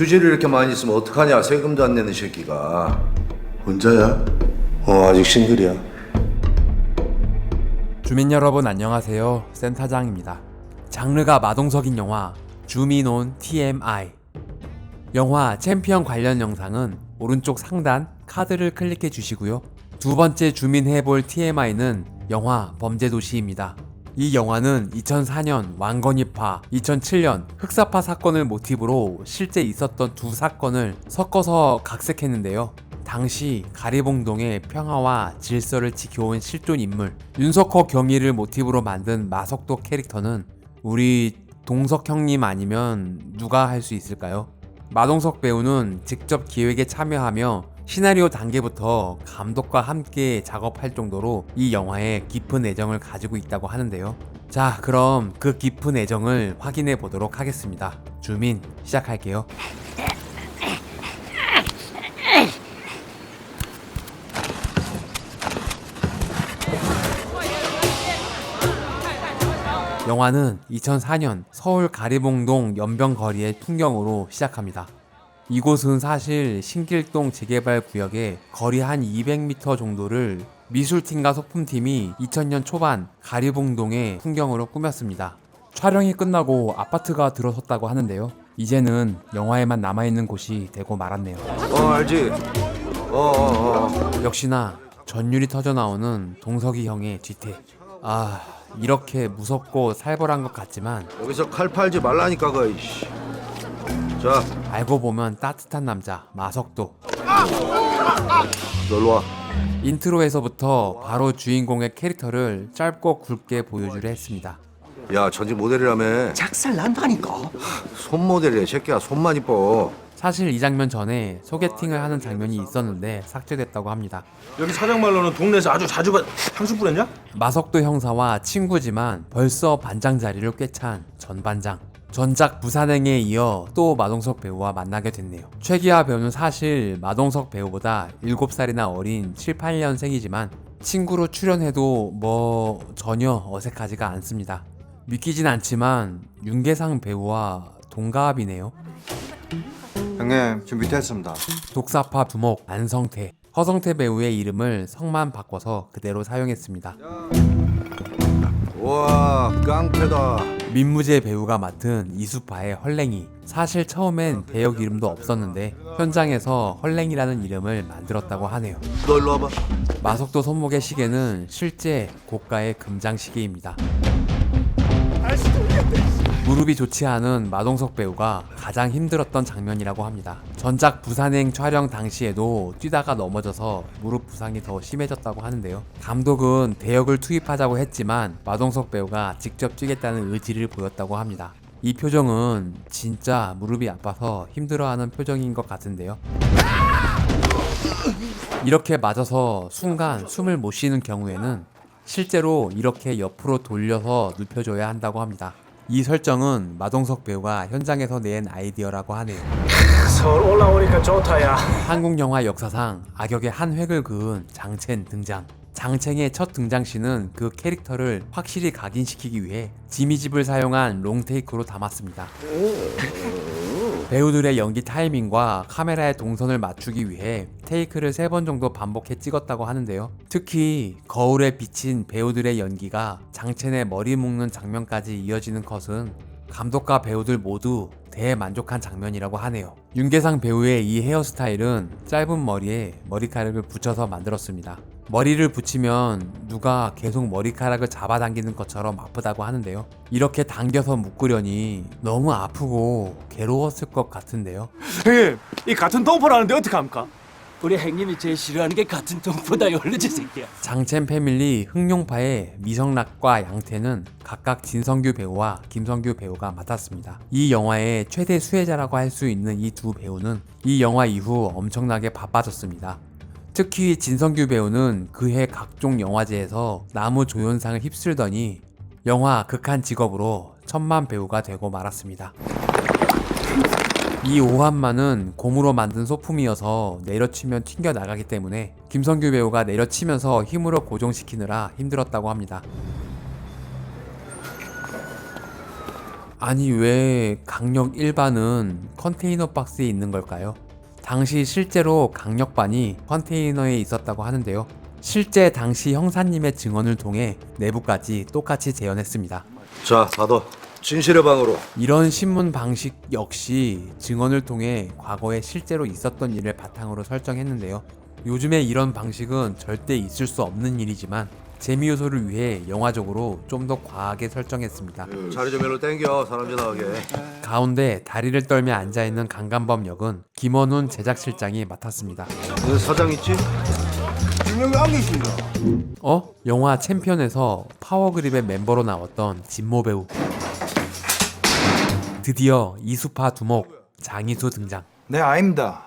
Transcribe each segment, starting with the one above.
휴지를 이렇게 많이 쓰면 어떡하냐 세금도 안 내는 새끼가 혼자야? 어 아직 싱글이야 주민 여러분 안녕하세요. 센터장입니다. 장르가 마동석인 영화 주민온 TMI 영화 챔피언 관련 영상은 오른쪽 상단 카드를 클릭해 주시고요. 두 번째 주민 해볼 TMI는 영화 범죄도시입니다. 이 영화는 2004년 왕건입파, 2007년 흑사파 사건을 모티브로 실제 있었던 두 사건을 섞어서 각색했는데요. 당시 가리봉동의 평화와 질서를 지켜온 실존 인물 윤석호 경위를 모티브로 만든 마석도 캐릭터는 우리 동석 형님 아니면 누가 할 수 있을까요? 마동석 배우는 직접 기획에 참여하며 시나리오 단계부터 감독과 함께 작업할 정도로 이 영화에 깊은 애정을 가지고 있다고 하는데요. 자, 그럼 그 깊은 애정을 확인해 보도록 하겠습니다. 주민, 시작할게요. 영화는 2004년 서울 가리봉동 연변 거리의 풍경으로 시작합니다. 이곳은 사실 신길동 재개발 구역의 거리 한 200m 정도를 미술팀과 소품팀이 2000년 초반 가리봉동의 풍경으로 꾸몄습니다. 촬영이 끝나고 아파트가 들어섰다고 하는데요. 이제는 영화에만 남아있는 곳이 되고 말았네요. 어 알지 어 어 어 역시나 전율이 터져 나오는 동석이 형의 뒤태. 아, 이렇게 무섭고 살벌한 것 같지만 여기서 칼 팔지 말라니까 거이 씨. 자 알고 보면 따뜻한 남자 마석도. 놀러 와 인트로에서부터 바로 주인공의 캐릭터를 짧고 굵게 보여주려 했습니다. 야 전직 모델이라며 작살 난다니까. 손 모델이야 이 새끼야 손만 이뻐 사실 이 장면 전에 소개팅을 하는 장면이 있었는데 삭제됐다고 합니다. 여기 사장 말로는 동네에서 아주 자주 봐 향수 뿌렸냐? 마석도 형사와 친구지만 벌써 반장 자리를 꿰찬 전반장. 전작 부산행에 이어 또 마동석 배우와 만나게 됐네요. 최기하 배우는 사실 마동석 배우보다 7살이나 어린 7, 8년생이지만 친구로 출연해도 뭐 전혀 어색하지가 않습니다. 믿기진 않지만 윤계상 배우와 동갑이네요. 형님 준비됐습니다. 독사파 두목 안성태 허성태 배우의 이름을 성만 바꿔서 그대로 사용했습니다. 와 깡패다 민무제 배우가 맡은 이수파의 헐랭이 사실 처음엔 배역 이름도 없었는데 현장에서 헐랭이라는 이름을 만들었다고 하네요. 너 일로 와봐 마석도 손목의 시계는 실제 고가의 금장 시계입니다. 무릎이 좋지 않은 마동석 배우가 가장 힘들었던 장면이라고 합니다. 전작 부산행 촬영 당시에도 뛰다가 넘어져서 무릎 부상이 더 심해졌다고 하는데요. 감독은 대역을 투입하자고 했지만 마동석 배우가 직접 뛰겠다는 의지를 보였다고 합니다. 이 표정은 진짜 무릎이 아파서 힘들어하는 표정인 것 같은데요. 이렇게 맞아서 순간 숨을 못 쉬는 경우에는 실제로 이렇게 옆으로 돌려서 눕혀줘야 한다고 합니다. 이 설정은 마동석 배우가 현장에서 낸 아이디어라고 하네요. 서울 올라오니까 좋다야. 한국 영화 역사상 악역의 한 획을 그은 장첸 등장. 장첸의 첫 등장시는 그 캐릭터를 확실히 각인시키기 위해 지미집을 사용한 롱테이크로 담았습니다. 배우들의 연기 타이밍과 카메라의 동선을 맞추기 위해 테이크를 세번 정도 반복해 찍었다고 하는데요. 특히 거울에 비친 배우들의 연기가 장첸의 머리 묶는 장면까지 이어지는 컷은 감독과 배우들 모두 대만족한 장면이라고 하네요. 윤계상 배우의 이 헤어스타일은 짧은 머리에 머리카락을 붙여서 만들었습니다. 머리를 붙이면 누가 계속 머리카락을 잡아당기는 것처럼 아프다고 하는데요. 이렇게 당겨서 묶으려니 너무 아프고 괴로웠을 것 같은데요. 형님 이 같은 동포라는데 어떻게 합니까? 우리 형님이 제일 싫어하는 게 같은 똥보다 얼르지 새끼야. 장첸 패밀리 흥룡파의 미성락과 양태는 각각 진성규 배우와 김성규 배우가 맡았습니다. 이 영화의 최대 수혜자라고 할 수 있는 이 두 배우는 이 영화 이후 엄청나게 바빠졌습니다. 특히 진성규 배우는 그해 각종 영화제에서 나무 조연상을 휩쓸더니 영화 극한 직업으로 천만 배우가 되고 말았습니다. 이 오한만은 고무로 만든 소품이어서 내려치면 튕겨 나가기 때문에 김성규 배우가 내려치면서 힘으로 고정시키느라 힘들었다고 합니다. 아니 왜 강력 1반은 컨테이너 박스에 있는 걸까요? 당시 실제로 강력반이 컨테이너에 있었다고 하는데요. 실제 당시 형사님의 증언을 통해 내부까지 똑같이 재현했습니다. 자, 받아. 진실의 방으로. 이런 신문 방식 역시 증언을 통해 과거에 실제로 있었던 일을 바탕으로 설정했는데요. 요즘에 이런 방식은 절대 있을 수 없는 일이지만 재미 요소를 위해 영화적으로 좀 더 과하게 설정했습니다. 자리 좀 일로 땡겨. 사람 지나가게. 가운데 다리를 떨며 앉아 있는 강간범 역은 김원훈 제작실장이 맡았습니다. 여기 사장 있지? 어? 영화 챔피언에서 파워그립의 멤버로 나왔던 진모 배우. 드디어 이수파 두목 장이수 등장. 네, 아닙니다.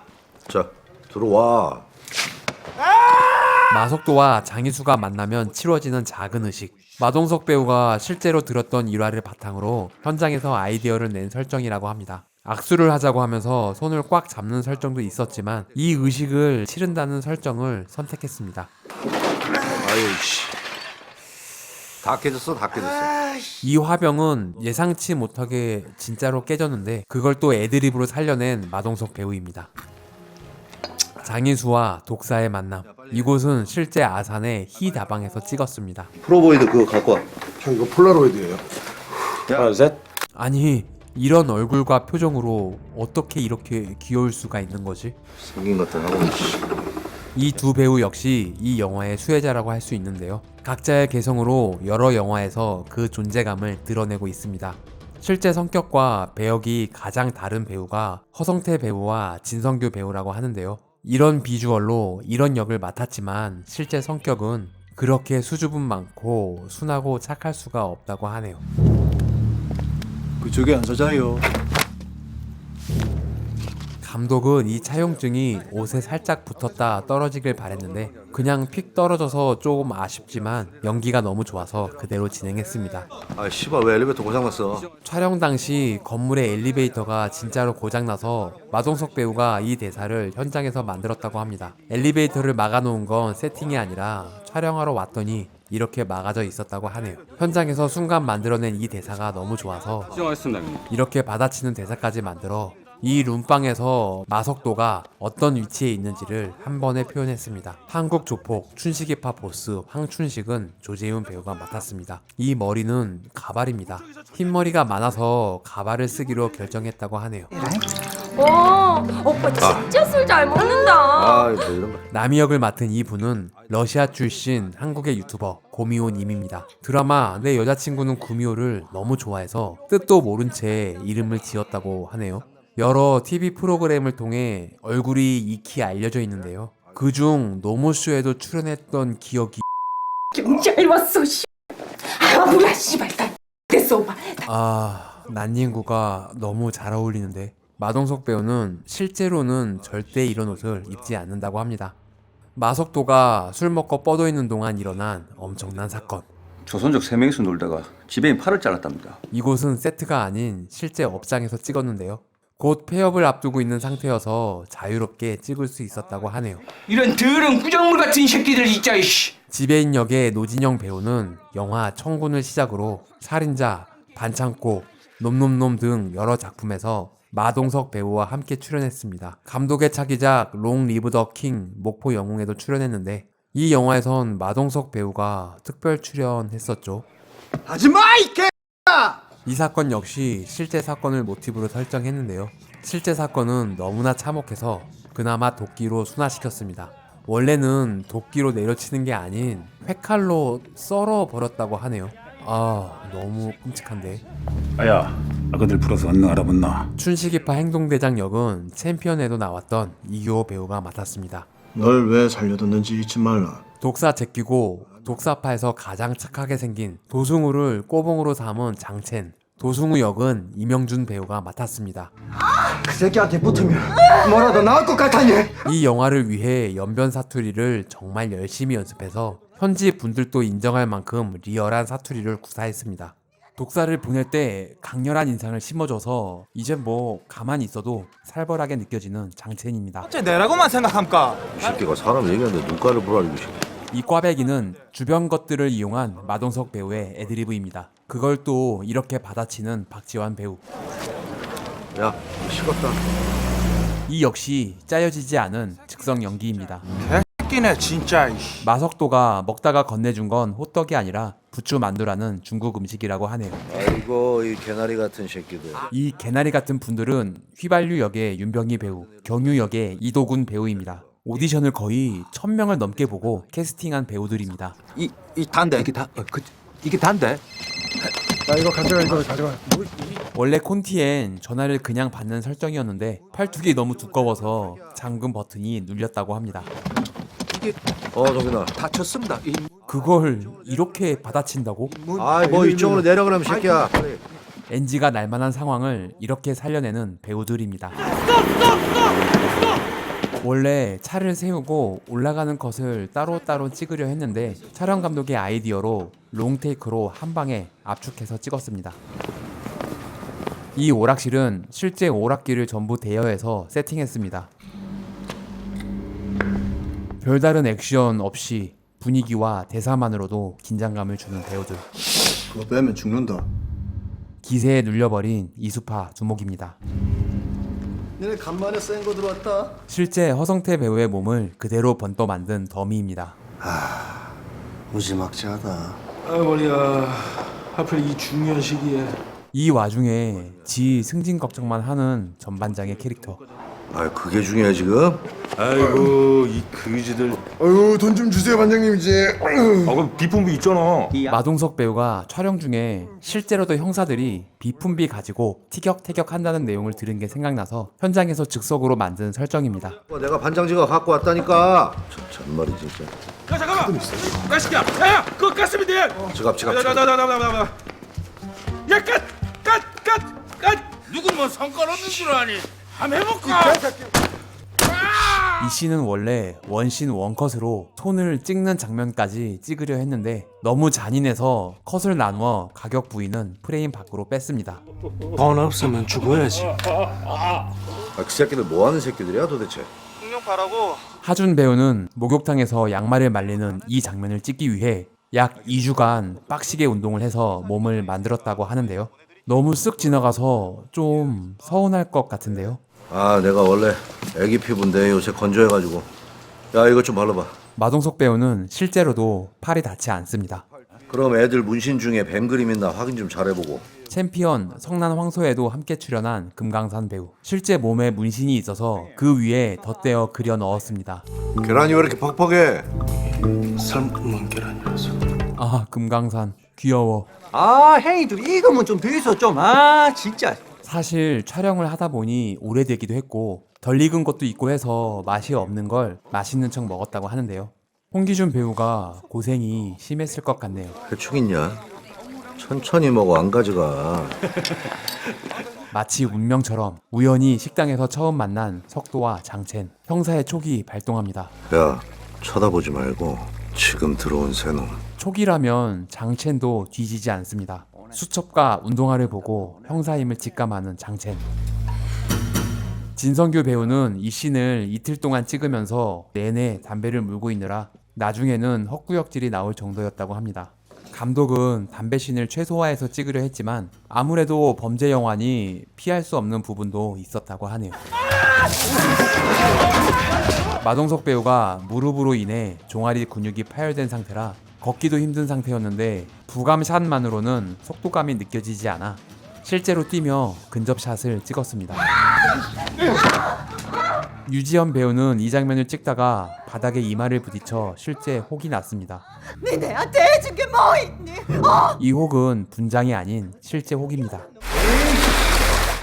자, 들어와. 마석도와 장희수가 만나면 치러지는 작은 의식. 마동석 배우가 실제로 들었던 일화를 바탕으로 현장에서 아이디어를 낸 설정이라고 합니다. 악수를 하자고 하면서 손을 꽉 잡는 설정도 있었지만 이 의식을 치른다는 설정을 선택했습니다. 아유, 씨. 다 깨졌어, 다 깨졌어. 이 화병은 예상치 못하게 진짜로 깨졌는데 그걸 또 애드립으로 살려낸 마동석 배우입니다. 장인수와 독사의 만남. 이곳은 실제 아산의 히 다방에서 찍었습니다. 프로보이드 그거 갖고 와. 형 이거 폴라로이드예요. 하나, 둘, 셋. 아니 이런 얼굴과 표정으로 어떻게 이렇게 귀여울 수가 있는 거지? 생긴 것들 하고. 씨. 이두 배우 역시 이 영화의 수혜자라고 할 수 있는데요. 각자의 개성으로 여러 영화에서 그 존재감을 드러내고 있습니다. 실제 성격과 배역이 가장 다른 배우가 허성태 배우와 진성규 배우라고 하는데요. 이런 비주얼로 이런 역을 맡았지만 실제 성격은 그렇게 수줍음 많고 순하고 착할 수가 없다고 하네요. 그쪽에 안 서자요. 감독은 이 차용증이 옷에 살짝 붙었다 떨어지길 바랬는데 그냥 픽 떨어져서 조금 아쉽지만 연기가 너무 좋아서 그대로 진행했습니다. 아, 씨발 왜 엘리베이터 고장났어? 촬영 당시 건물의 엘리베이터가 진짜로 고장나서 마동석 배우가 이 대사를 현장에서 만들었다고 합니다. 엘리베이터를 막아놓은 건 세팅이 아니라 촬영하러 왔더니 이렇게 막아져 있었다고 하네요. 현장에서 순간 만들어낸 이 대사가 너무 좋아서 이렇게 받아치는 대사까지 만들어 이 룸빵에서 마석도가 어떤 위치에 있는지를 한 번에 표현했습니다. 한국 조폭 춘식이파 보스 황춘식은 조재훈 배우가 맡았습니다. 이 머리는 가발입니다. 흰머리가 많아서 가발을 쓰기로 결정했다고 하네요. 와, 오빠 진짜 술 잘 먹는다. 아, 뭐 이런 거. 남이 역을 맡은 이 분은 러시아 출신 한국의 유튜버 고미호 님입니다. 드라마 내 여자친구는 구미호를 너무 좋아해서 뜻도 모른 채 이름을 지었다고 하네요. 여러 TV 프로그램을 통해 얼굴이 익히 알려져 있는데요. 그중 노모쇼에도 출연했던 기억이 경찰 왔어, 씨. 아, 뭐야, 씨발. 다 됐어, 오빠. 아 난닝구가 너무 잘 어울리는데 마동석 배우는 실제로는 절대 이런 옷을 입지 않는다고 합니다. 마석도가 술 먹고 뻗어 있는 동안 일어난 엄청난 사건. 조선족 3명이서 놀다가 지배인 팔을 잘랐답니다. 이곳은 세트가 아닌 실제 업장에서 찍었는데요. 곧 폐업을 앞두고 있는 상태여서 자유롭게 찍을 수 있었다고 하네요. 이런 더러운 구정물 같은 새끼들 진짜 이씨. 지배인 역의 노진영 배우는 영화 청군을 시작으로 살인자, 반창고, 놈놈놈 등 여러 작품에서 마동석 배우와 함께 출연했습니다. 감독의 차기작 롱 리브 더 킹 목포 영웅에도 출연했는데 이 영화에선 마동석 배우가 특별 출연했었죠. 하지마 이 개. 이 사건 역시 실제 사건을 모티브로 설정했는데요. 실제 사건은 너무나 참혹해서 그나마 도끼로 순화시켰습니다. 원래는 도끼로 내려치는 게 아닌 회칼로 썰어 버렸다고 하네요. 아, 너무 끔찍한데. 아야, 아그들 불어서 언능 알아봤나? 춘식이파 행동대장 역은 챔피언에도 나왔던 이규호 배우가 맡았습니다. 널 왜 살려뒀는지 잊지 말라. 독사 제끼고 독사파에서 가장 착하게 생긴 도승우를 꼬봉으로 삼은 장첸. 도승우 역은 이명준 배우가 맡았습니다. 그 새끼한테 붙으면 뭐라도 나올 것 같아니. 이 영화를 위해 연변 사투리를 정말 열심히 연습해서 현지 분들도 인정할 만큼 리얼한 사투리를 구사했습니다. 독사를 보낼 때 강렬한 인상을 심어줘서 이제 뭐 가만히 있어도 살벌하게 느껴지는 장첸입니다. 어째 내라고만 생각함까? 이 새끼가 사람 얘기하는데 눈가를 부라리고 싶어. 이 꽈배기는 주변 것들을 이용한 마동석 배우의 애드리브입니다. 그걸 또 이렇게 받아치는 박지환 배우. 야 식었다 이 역시 짜여지지 않은 즉석 연기입니다. 끼네 진짜 이씨. 마석도가 먹다가 건네준 건 호떡이 아니라 부추 만두라는 중국 음식이라고 하네요. 아이고 이 개나리 같은 새끼들 이 개나리 같은 분들은 휘발유 역의 윤병희 배우, 경유 역의 이도군 배우입니다. 오디션을 거의 천명을 넘게 보고 캐스팅한 배우들입니다. 이, 이 단데 이게 다 어, 그, 이게 단데 나 이거 가져가 이거 가져가 원래 콘티엔 전화를 그냥 받는 설정이었는데 팔뚝이 너무 두꺼워서 잠금 버튼이 눌렸다고 합니다. 어 정민아 다쳤습니다 그걸 이렇게 받아친다고? 아이 뭐 이쪽으로 내려 그러면 새끼야 빨리. NG가 날만한 상황을 이렇게 살려내는 배우들입니다. 원래 차를 세우고 올라가는 컷을 따로따로 찍으려 했는데 촬영 감독의 아이디어로 롱테이크로 한 방에 압축해서 찍었습니다. 이 오락실은 실제 오락기를 전부 대여해서 세팅했습니다. 별다른 액션 없이 분위기와 대사만으로도 긴장감을 주는 배우들. 그거 빼면 죽는다 기세에 눌려버린 이수파 두목입니다. 너네 간만에 센 거 들어왔다 실제 허성태 배우의 몸을 그대로 번떠 만든 더미입니다. 무지막지하다 아 머리야 하필 이 중요한 시기에 이 와중에 지 승진 걱정만 하는 전반장의 캐릭터. 아 그게 중요해 지금? 아이고 이 그지들. 어휴 돈좀 주세요 반장님 이제. 아 그럼 비품비 있잖아. 마동석 배우가 촬영 중에 실제로도 형사들이 비품비 가지고 티격태격 한다는 내용을 들은 게 생각나서 현장에서 즉석으로 만든 설정입니다. 어, 내가 반장지가 갖고 왔다니까. 참, 참말이 진짜. 야 잠깐만! 야 새끼야! 야야 그거 가스면 돼! 지갑 지갑 지갑 야야야야야야야 야끝끝끝끝 누군 뭐 성과 없는 줄 아니 한번 해볼까 이 씬은 원래 원신 원컷으로 손을 찍는 장면까지 찍으려 했는데 너무 잔인해서 컷을 나누어 가격 부위는 프레임 밖으로 뺐습니다. 돈 없으면 죽어야지 아, 그 새끼들 뭐 하는 새끼들이야 도대체 하준 배우는 목욕탕에서 양말을 말리는 이 장면을 찍기 위해 약 2주간 빡시게 운동을 해서 몸을 만들었다고 하는데요. 너무 쓱 지나가서 좀 서운할 것 같은데요. 아 내가 원래 애기 피부인데 요새 건조해가지고. 야 이것 좀 발라봐. 마동석 배우는 실제로도 팔이 닿지 않습니다. 그럼 애들 문신 중에 뱀 그림 있나 확인 좀 잘해보고. 챔피언 성난 황소에도 함께 출연한 금강산 배우. 실제 몸에 문신이 있어서 그 위에 덧대어 그려 넣었습니다. 계란이 왜 이렇게 퍽퍽해? 삶은 계란이라서. 아 금강산. 귀여워. 아 행이들 이거면 좀더 있어 좀아 진짜 사실 촬영을 하다 보니 오래되기도 했고 덜 익은 것도 있고 해서 맛이 없는 걸 맛있는 척 먹었다고 하는데요. 홍기준 배우가 고생이 심했을 것 같네요. 회충 있냐 천천히 먹어 안 가져가 마치 운명처럼 우연히 식당에서 처음 만난 석도와 장첸 형사의 촉이 발동합니다. 야 쳐다보지 말고 지금 들어온 새놈 촉이라면 장첸도 뒤지지 않습니다. 수첩과 운동화를 보고 형사임을 직감하는 장첸. 진성규 배우는 이 씬을 이틀 동안 찍으면서 내내 담배를 물고 있느라 나중에는 헛구역질이 나올 정도였다고 합니다. 감독은 담배 씬을 최소화해서 찍으려 했지만 아무래도 범죄 영화니 피할 수 없는 부분도 있었다고 하네요. 마동석 배우가 무릎으로 인해 종아리 근육이 파열된 상태라 걷기도 힘든 상태였는데 부감샷만으로는 속도감이 느껴지지 않아 실제로 뛰며 근접샷을 찍었습니다. 유지연 배우는 이 장면을 찍다가 바닥에 이마를 부딪혀 실제 혹이 났습니다. 네 내한테 해준 게 뭐 있니? 어? 이 혹은 분장이 아닌 실제 혹입니다.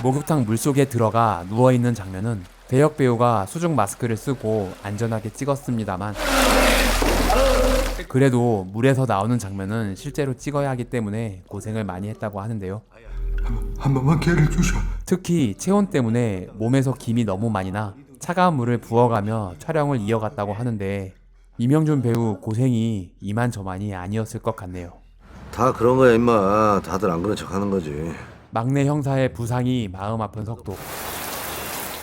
목욕탕 물속에 들어가 누워있는 장면은 대역 배우가 수중 마스크를 쓰고 안전하게 찍었습니다만 그래도 물에서 나오는 장면은 실제로 찍어야 하기 때문에 고생을 많이 했다고 하는데요. 한 번만 기회를 주셔 특히 체온 때문에 몸에서 김이 너무 많이 나 차가운 물을 부어가며 촬영을 이어갔다고 하는데 이명준 배우 고생이 이만저만이 아니었을 것 같네요. 다 그런 거야 임마 다들 안 그런 척 하는 거지 막내 형사의 부상이 마음 아픈 석도.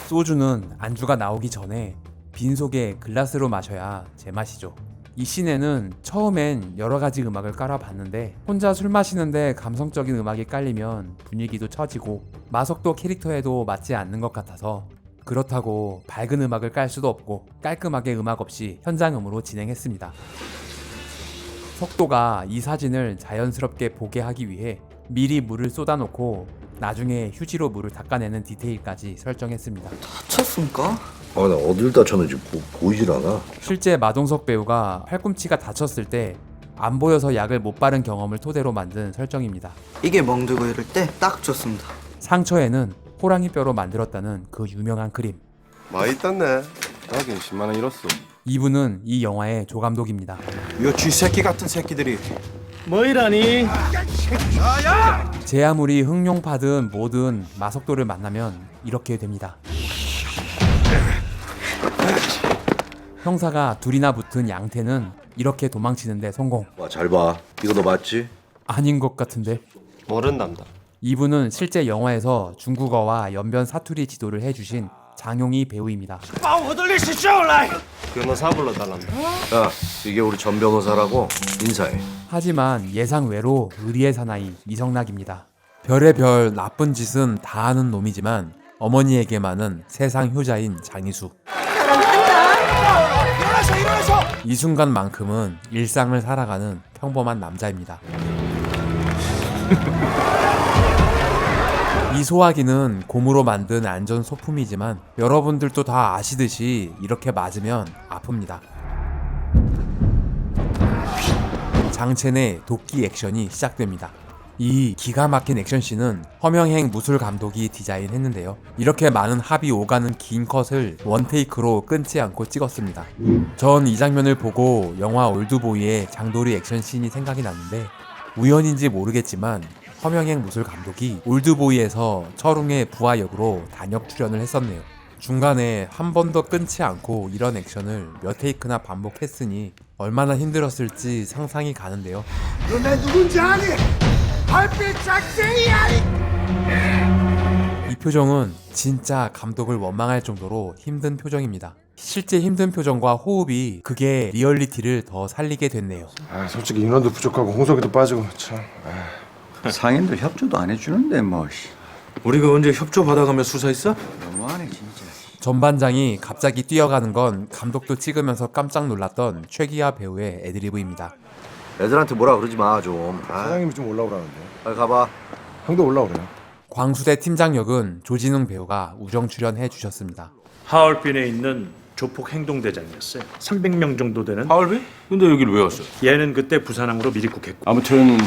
소주는 안주가 나오기 전에 빈속에 글라스로 마셔야 제맛이죠. 이 씬에는 처음엔 여러 가지 음악을 깔아봤는데 혼자 술 마시는데 감성적인 음악이 깔리면 분위기도 처지고 마석도 캐릭터에도 맞지 않는 것 같아서 그렇다고 밝은 음악을 깔 수도 없고 깔끔하게 음악 없이 현장음으로 진행했습니다. 석도가 이 사진을 자연스럽게 보게 하기 위해 미리 물을 쏟아놓고 나중에 휴지로 물을 닦아내는 디테일까지 설정했습니다. 다쳤습니까? 아 나 어딜 다 쳤는지 보, 보이질 않아 실제 마동석 배우가 팔꿈치가 다쳤을 때 안 보여서 약을 못 바른 경험을 토대로 만든 설정입니다. 이게 멍들고 이럴 때 딱 좋습니다. 상처에는 호랑이 뼈로 만들었다는 그 유명한 그림. 많이 땄네 하긴 10만 원 잃었어 이분은 이 영화의 조감독입니다. 요 쥐새끼 같은 새끼들이 뭐이라니? 제 아무리 흑룡파든 뭐든 마석도를 만나면 이렇게 됩니다. 형사가 둘이나 붙은 양태는 이렇게 도망치는데 성공. 와 잘 봐 이거 너 맞지? 아닌 것 같은데. 모른답니다 이분은 실제 영화에서 중국어와 연변 사투리 지도를 해주신 장용희 배우입니다. 변호사 불러달랍니다 야 이게 우리 전 변호사라고 인사해 하지만 예상 외로 의리의 사나이 이성락입니다. 별의 별 나쁜 짓은 다 하는 놈이지만 어머니에게만은 세상 효자인 장희수. 이 순간만큼은 일상을 살아가는 평범한 남자입니다. 이 소화기는 곰으로 만든 안전 소품이지만 여러분들도 다 아시듯이 이렇게 맞으면 아픕니다. 장첸의 도끼 액션이 시작됩니다. 이 기가 막힌 액션씬은 허명행 무술 감독이 디자인했는데요. 이렇게 많은 합이 오가는 긴 컷을 원테이크로 끊지 않고 찍었습니다. 전 이 장면을 보고 영화 올드보이의 장도리 액션씬이 생각이 났는데 우연인지 모르겠지만 허명행 무술 감독이 올드보이에서 철웅의 부하 역으로 단역 출연을 했었네요. 중간에 한 번도 끊지 않고 이런 액션을 몇 테이크나 반복했으니 얼마나 힘들었을지 상상이 가는데요. 이 표정은 진짜 감독을 원망할 정도로 힘든 표정입니다. 실제 힘든 표정과 호흡이 그게 리얼리티를 더 살리게 됐네요. 아 솔직히 인원도 부족하고 홍석이도 빠지고 참 상인들 협조도 안 해주는데 뭐 씨. 우리가 언제 협조 받아가며 수사했어? 너무하네 진짜 전반장이 갑자기 뛰어가는 건 감독도 찍으면서 깜짝 놀랐던 최기아 배우의 애드리브입니다. 애들한테 뭐라 그러지 마 좀 아, 사장님이 좀 올라오라는데 빨리 가봐 형도 올라오래요 광수대 팀장 역은 조진웅 배우가 우정 출연해 주셨습니다. 하얼빈에 있는 조폭 행동대장이었어요. 300명 정도 되는. 하얼빈? 근데 여기를 왜 왔어? 얘는 그때 부산항으로 미리국했고 아무튼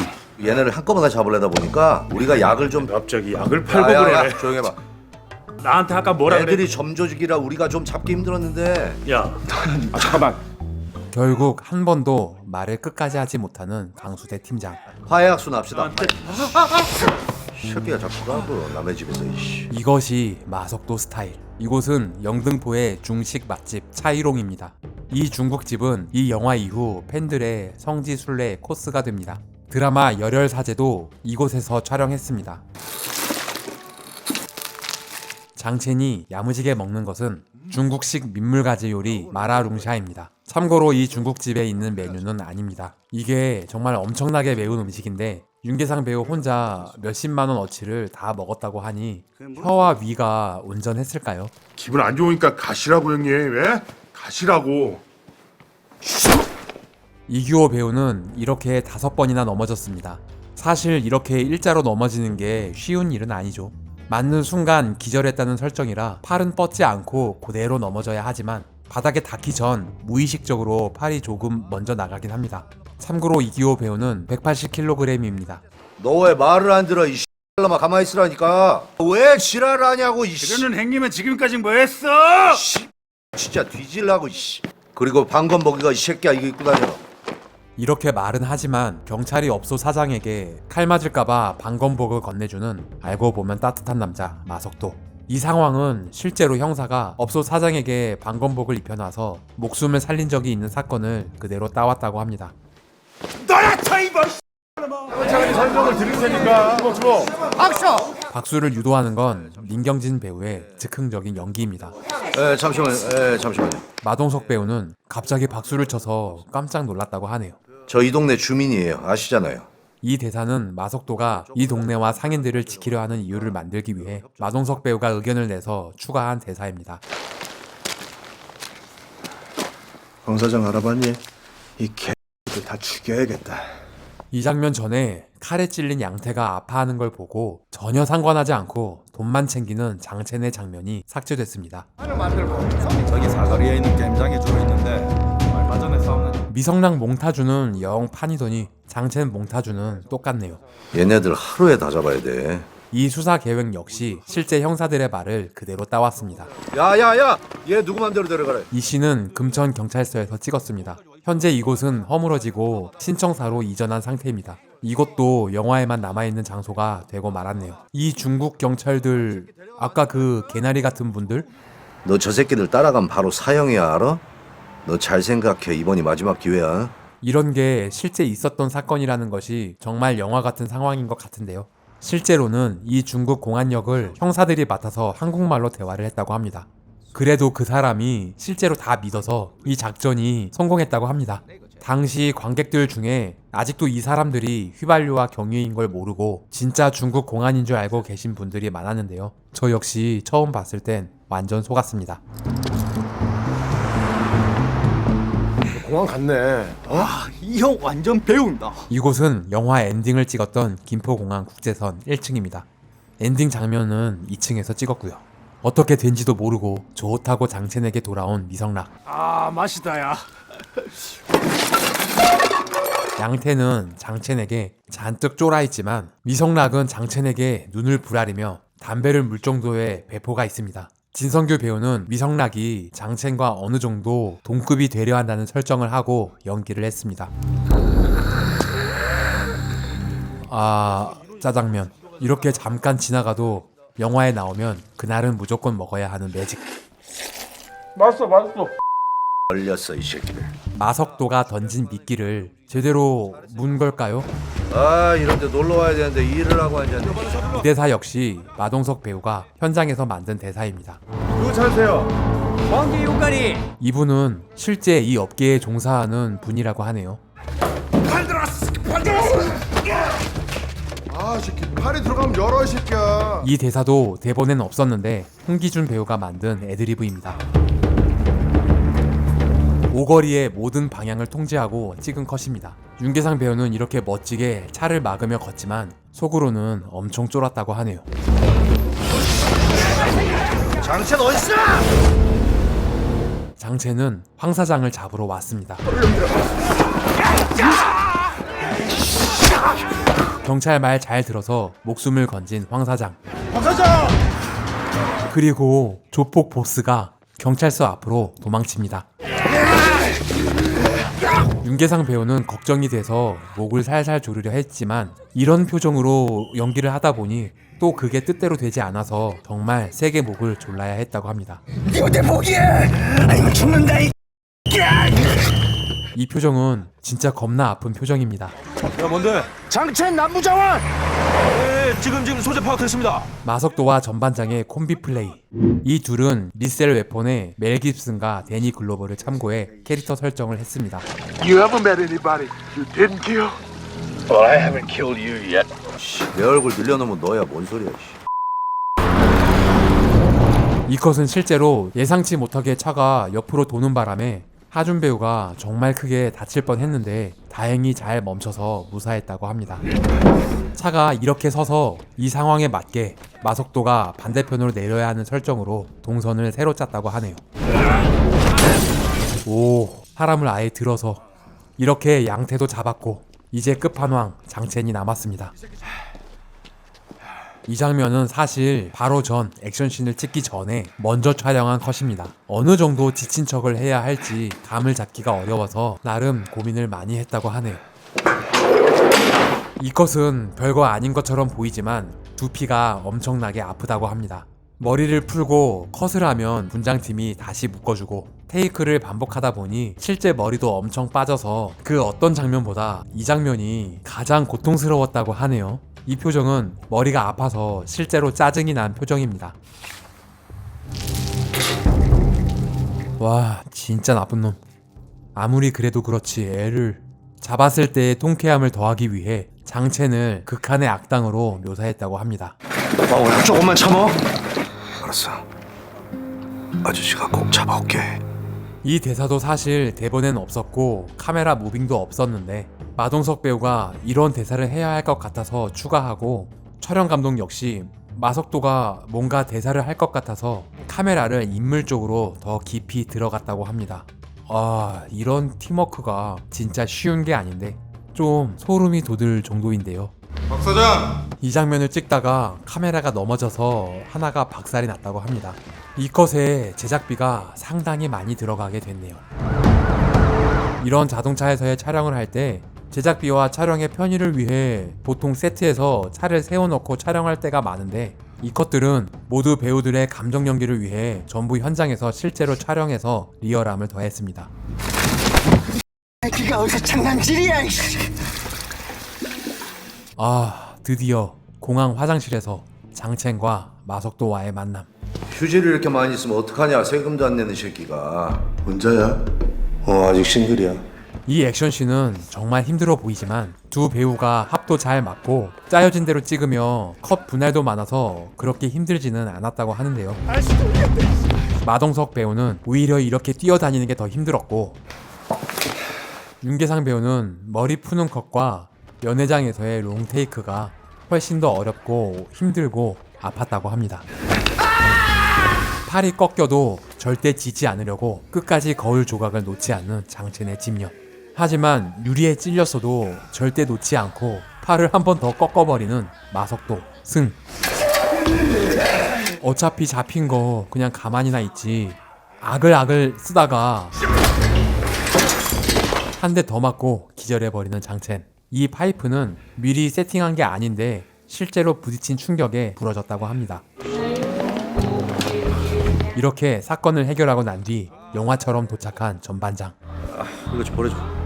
얘네를 한꺼번에 잡으려다 보니까 우리가 약을 좀 갑자기 약을 팔고 야, 야, 그러네. 야, 조용히 해봐 나한테 아까 뭐라 그래? 애들이 점조직이라 우리가 좀 잡기 힘들었는데 야, 아 잠깐만 결국 한 번도 말을 끝까지 하지 못하는 강수대 팀장. 화해학수 납시다 이 새끼가 자꾸 가고 남의 집에서 이씨 이것이 마석도 스타일. 이곳은 영등포의 중식 맛집 차이롱입니다. 이 중국집은 이 영화 이후 팬들의 성지순례 코스가 됩니다. 드라마 열혈 사제도 이곳에서 촬영했습니다. 장첸이 야무지게 먹는 것은 중국식 민물가지 요리 마라룽샤입니다. 참고로 이 중국집에 있는 메뉴는 아닙니다. 이게 정말 엄청나게 매운 음식인데 윤계상 배우 혼자 몇십만 원 어치를 다 먹었다고 하니 혀와 위가 온전했을까요? 기분 안 좋으니까 가시라고 형님 왜? 가시라고 이규호 배우는 이렇게 다섯 번이나 넘어졌습니다. 사실 이렇게 일자로 넘어지는 게 쉬운 일은 아니죠. 맞는 순간 기절했다는 설정이라 팔은 뻗지 않고 그대로 넘어져야 하지만 바닥에 닿기 전 무의식적으로 팔이 조금 먼저 나가긴 합니다. 참고로 이기호 배우는 180kg입니다. 너 왜 말을 안 들어 이 씨발놈아 가만히 있으라니까 왜 지랄을 하냐고 이 씨. 그러는 형님은 지금까지 뭐 했어? 씨, 진짜 뒤질라고 이 씨 그리고 방검복이가 이 새끼야 이거 입고 다녀 이렇게 말은 하지만 경찰이 업소 사장에게 칼 맞을까봐 방검복을 건네주는 알고 보면 따뜻한 남자 마석도. 이 상황은 실제로 형사가 업소 사장에게 방검복을 입혀놔서 목숨을 살린 적이 있는 사건을 그대로 따왔다고 합니다. 설명을 드릴 테니까! 박수를 유도하는 건 민경진 배우의 즉흥적인 연기입니다. 에 잠시만요. 에 잠시만요. 마동석 배우는 갑자기 박수를 쳐서 깜짝 놀랐다고 하네요. 저 이 동네 주민이에요. 아시잖아요. 이 대사는 마석도가 이 동네와 상인들을 지키려 하는 이유를 만들기 위해 마동석 배우가 의견을 내서 추가한 대사입니다. 황 사장 알아봤니? 이 개들 다 죽여야겠다. 이 장면 전에 칼에 찔린 양태가 아파하는 걸 보고 전혀 상관하지 않고 돈만 챙기는 장첸의 장면이 삭제됐습니다. 저기 사거리에 있는 게임장에 주로 있는데 미성랑 몽타주는 영 판이더니 장첸 몽타주는 똑같네요. 얘네들 하루에 다 잡아야 돼. 이 수사 계획 역시 실제 형사들의 말을 그대로 따왔습니다. 야야야, 얘 누구 맘대로 데려가래? 이 씨는 금천 경찰서에서 찍었습니다. 현재 이곳은 허물어지고 신청사로 이전한 상태입니다. 이곳도 영화에만 남아있는 장소가 되고 말았네요. 이 중국 경찰들, 아까 그 개나리 같은 분들? 너 저 새끼들 따라가면 바로 사형이야 알아? 너 잘 생각해. 이번이 마지막 기회야. 이런 게 실제 있었던 사건이라는 것이 정말 영화 같은 상황인 것 같은데요. 실제로는 이 중국 공안역을 형사들이 맡아서 한국말로 대화를 했다고 합니다. 그래도 그 사람이 실제로 다 믿어서 이 작전이 성공했다고 합니다. 당시 관객들 중에 아직도 이 사람들이 휘발유와 경유인 걸 모르고 진짜 중국 공안인 줄 알고 계신 분들이 많았는데요. 저 역시 처음 봤을 땐 완전 속았습니다. 공항 갔네. 이형 완전 배운다. 이곳은 영화 엔딩을 찍었던 김포공항 국제선 1층입니다. 엔딩 장면은 2층에서 찍었고요. 어떻게 된지도 모르고 좋다고 장첸에게 돌아온 미성락. 아 맛이다야 양태는 장첸에게 잔뜩 쫄아있지만 미성락은 장첸에게 눈을 부라리며 담배를 물 정도의 배포가 있습니다. 진성규 배우는 미성락이 장첸과 어느 정도 동급이 되려 한다는 설정을 하고 연기를 했습니다. 아, 짜장면. 이렇게 잠깐 지나가도 영화에 나오면 그날은 무조건 먹어야 하는 매직. 맛있어 맛있어 걸렸어 이 새끼들. 마석도가 던진 미끼를 제대로 문 걸까요? 아 이런데 놀러 와야 되는데 일을 하고 앉았네. 이 대사 역시 마동석 배우가 현장에서 만든 대사입니다. 누구 찾으세요? 왕기 용가리. 이분은 실제 이 업계에 종사하는 분이라고 하네요. 아, 이 새끼 팔이 들어가면 열어 이 새끼야. 이 대사도 대본엔 없었는데 홍기준 배우가 만든 애드리브입니다. 오거리의 모든 방향을 통제하고 찍은 컷입니다. 윤계상 배우는 이렇게 멋지게 차를 막으며 걷지만 속으로는 엄청 쫄았다고 하네요. 장첸 어딨어? 장첸은 황 사장을 잡으러 왔습니다. 경찰 말 잘 들어서 목숨을 건진 황 사장. 황 사장 그리고 조폭 보스가 경찰서 앞으로 도망칩니다. 윤계상 배우는 걱정이 돼서 목을 살살 조르려 했지만 이런 표정으로 연기를 하다 보니 또 그게 뜻대로 되지 않아서 정말 세게 목을 졸라야 했다고 합니다. 이 표정은 진짜 겁나 아픈 표정입니다. 야 뭔데? 장첸 남부장원 네, 지금 지금 소재 파악됐습니다. 마석도와 전반장의 콤비 플레이. 이 둘은 리셀 웨폰의 멜 깁슨과 데니 글로벌을 참고해 캐릭터 설정을 했습니다. You ever met anybody you didn't kill? Well, I haven't killed you yet. 내 얼굴 늘려놓으면 너야 뭔 소리야? 씨. 이 컷은 실제로 예상치 못하게 차가 옆으로 도는 바람에 하준 배우가 정말 크게 다칠 뻔 했는데 다행히 잘 멈춰서 무사했다고 합니다. 차가 이렇게 서서 이 상황에 맞게 마석도가 반대편으로 내려야 하는 설정으로 동선을 새로 짰다고 하네요. 오, 사람을 아예 들어서 이렇게 양태도 잡았고 이제 끝판왕 장첸이 남았습니다. 이 장면은 사실 바로 전 액션씬을 찍기 전에 먼저 촬영한 컷입니다. 어느 정도 지친 척을 해야 할지 감을 잡기가 어려워서 나름 고민을 많이 했다고 하네요. 이 컷은 별거 아닌 것처럼 보이지만 두피가 엄청나게 아프다고 합니다. 머리를 풀고 컷을 하면 분장팀이 다시 묶어주고 테이크를 반복하다 보니 실제 머리도 엄청 빠져서 그 어떤 장면보다 이 장면이 가장 고통스러웠다고 하네요. 이 표정은 머리가 아파서 실제로 짜증이 난 표정입니다. 와, 진짜 나쁜 놈. 아무리 그래도 그렇지 애를 잡았을 때의 통쾌함을 더하기 위해 장첸을 극한의 악당으로 묘사했다고 합니다. 어, 조금만 참어. 알았어. 아저씨가 꼭 잡아올게. 이 대사도 사실 대본엔 없었고 카메라 무빙도 없었는데 마동석 배우가 이런 대사를 해야 할 것 같아서 추가하고 촬영 감독 역시 마석도가 뭔가 대사를 할 것 같아서 카메라를 인물 쪽으로 더 깊이 들어갔다고 합니다. 아 이런 팀워크가 진짜 쉬운 게 아닌데 좀 소름이 돋을 정도인데요. 박 사장 이 장면을 찍다가 카메라가 넘어져서 하나가 박살이 났다고 합니다. 이 컷에 제작비가 상당히 많이 들어가게 됐네요. 이런 자동차에서의 촬영을 할 때 제작비와 촬영의 편의를 위해 보통 세트에서 차를 세워놓고 촬영할 때가 많은데 이 컷들은 모두 배우들의 감정 연기를 위해 전부 현장에서 실제로 촬영해서 리얼함을 더했습니다. 기가 어디서 장난질이야 아, 드디어 공항 화장실에서 장첸과 마석도와의 만남. 휴지를 이렇게 많이 쓰면 어떡하냐 세금도 안 내는 새끼가 혼자야? 어 아직 싱글이야. 이 액션씬은 정말 힘들어 보이지만 두 배우가 합도 잘 맞고 짜여진 대로 찍으며 컷 분할도 많아서 그렇게 힘들지는 않았다고 하는데요. 마동석 배우는 오히려 이렇게 뛰어다니는 게 더 힘들었고 윤계상 배우는 머리 푸는 컷과 연회장에서의 롱테이크가 훨씬 더 어렵고 힘들고 아팠다고 합니다. 팔이 꺾여도 절대 지지 않으려고 끝까지 거울 조각을 놓지 않는 장첸의 집념. 하지만 유리에 찔렸어도 절대 놓지 않고 팔을 한 번 더 꺾어버리는 마석도 승. 어차피 잡힌 거 그냥 가만히나 있지. 악을 악을 쓰다가 한 대 더 맞고 기절해버리는 장첸. 이 파이프는 미리 세팅한 게 아닌데 실제로 부딪힌 충격에 부러졌다고 합니다. 이렇게 사건을 해결하고 난 뒤 영화처럼 도착한 전반장. 이거 좀 버려줘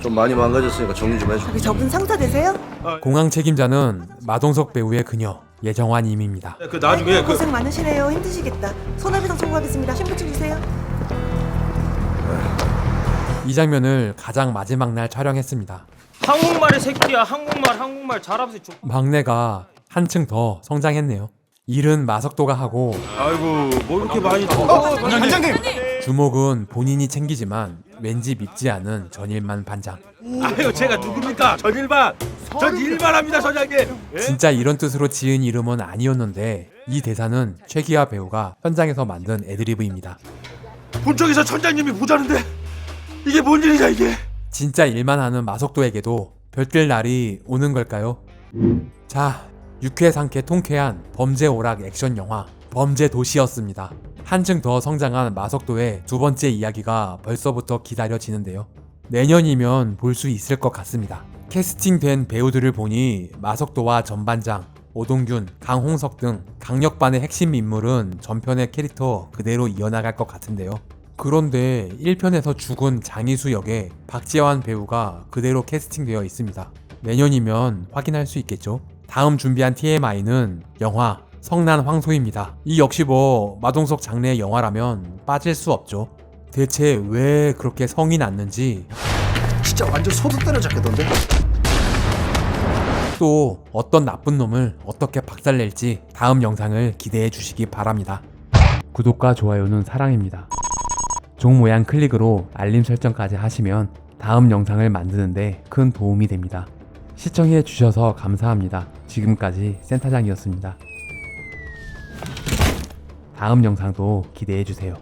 좀 많이 망가졌으니까 정리 좀 해줘 저분 상사 되세요? 공항 책임자는 마동석 배우의 그녀 예정환님입니다. 그 나중에 그 고생 많으시네요 힘드시겠다 손아비상 청구하겠습니다 신분증 주세요 이 장면을 가장 마지막 날 촬영했습니다. 한국말의 새끼야 한국말 한국말 잘하면서 좀 막내가 한층 더 성장했네요. 일은 마석도가 하고 아이고 뭐 이렇게 많이 어, 반장님 주목은 본인이 챙기지만 왠지 밉지 않은 전일만 반장. 아유 제가 누굽니까 전일반 전 일반합니다 서장님 진짜 이런 뜻으로 지은 이름은 아니었는데 이 대사는 최기화 배우가 현장에서 만든 애드리브입니다. 본청에서 천장님이 보자는데 이게 뭔 일이냐 이게 진짜 일만 하는 마석도에게도 별들 날이 오는 걸까요? 자, 유쾌 상쾌 통쾌한 범죄 오락 액션 영화 범죄 도시였습니다. 한층 더 성장한 마석도의 두 번째 이야기가 벌써부터 기다려지는데요. 내년이면 볼 수 있을 것 같습니다. 캐스팅된 배우들을 보니 마석도와 전반장, 오동균, 강홍석 등 강력반의 핵심 인물은 전편의 캐릭터 그대로 이어나갈 것 같은데요. 그런데 1편에서 죽은 장희수 역의 박지환 배우가 그대로 캐스팅되어 있습니다. 내년이면 확인할 수 있겠죠? 다음 준비한 TMI는 영화 성난 황소입니다. 이 역시 뭐 마동석 장르의 영화라면 빠질 수 없죠. 대체 왜 그렇게 성이 났는지 진짜 완전 소득 때려잡겠던데? 또 어떤 나쁜 놈을 어떻게 박살낼지 다음 영상을 기대해 주시기 바랍니다. 구독과 좋아요는 사랑입니다. 종 모양 클릭으로 알림 설정까지 하시면 다음 영상을 만드는데 큰 도움이 됩니다. 시청해 주셔서 감사합니다. 지금까지 센터장이었습니다. 다음 영상도 기대해주세요.